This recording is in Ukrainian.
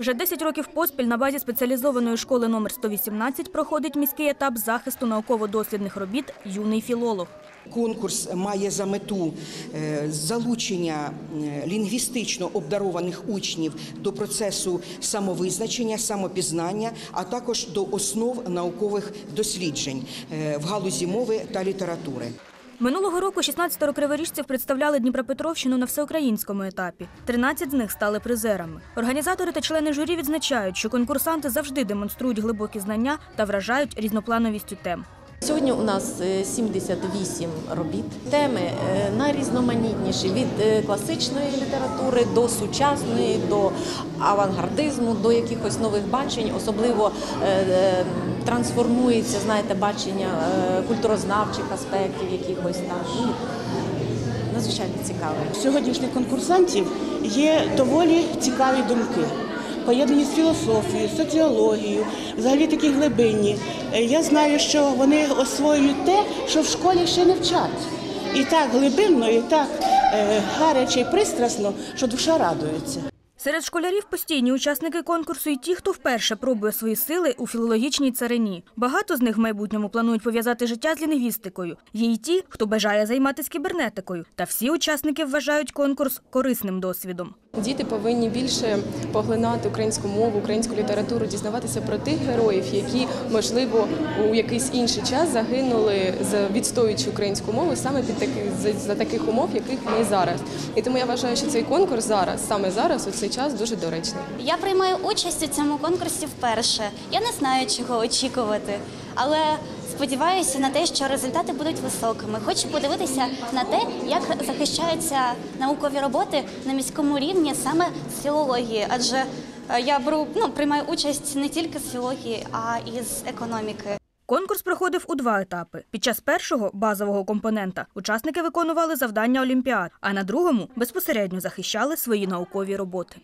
Вже 10 років поспіль на базі спеціалізованої школи номер 118 проходить міський етап захисту науково-дослідних робіт Юний філолог. Конкурс має за мету е, залучення е, лінгвістично обдарованих учнів до процесу самовизначення, самопізнання, а також до основ наукових досліджень е, в галузі мови та літератури. Минулого року 16 криворіжців представляли Дніпропетровщину на всеукраїнському етапі. 13 з них стали призерами. Організатори та члени журі відзначають, що конкурсанти завжди демонструють глибокі знання та вражають різноплановістю тем. Сьогодні у нас е, 78 робіт. Теми е, найрізноманітніші від е, класичної літератури до сучасної, до авангардизму, до якихось нових бачень. Особливо е, е, трансформується, знаєте, бачення е, культурознавчих аспектів якихось там. Надзвичайно цікаве. У сьогоднішніх конкурсантів є доволі цікаві думки. Поєднані з філософією, соціологією, взагалі такі глибинні. Е, Я знаю, що вони освоюють те, що в школі ще не вчать. І так глибинно, і так е, гаряче і пристрасно, що душа радується. Серед школярів постійні учасники конкурсу і ті, хто вперше пробує свої сили у філологічній царині. Багато з них в майбутньому планують пов'язати життя з лінгвістикою. Є й ті, хто бажає займатися кібернетикою. Та всі учасники вважають конкурс корисним досвідом. Діти повинні більше поглинати українську мову, українську літературу, дізнаватися про тих героїв, які можливо у якийсь інший час загинули за відстоюючи українську мову саме під таких за, за таких умов, яких ми зараз. І тому я вважаю, що цей конкурс зараз, саме зараз, у цей час, дуже доречний. Я приймаю участь у цьому конкурсі вперше. Я не знаю, чого очікувати, але сподіваюся на те, що результати будуть високими. Хочу подивитися на те, як захищаються наукові роботи на міському рівні саме з філології, адже е, я беру ну приймаю участь не тільки з філології, а і з економіки. Конкурс проходив у два етапи. Під час першого базового компонента учасники виконували завдання олімпіад, а на другому безпосередньо захищали свої наукові роботи.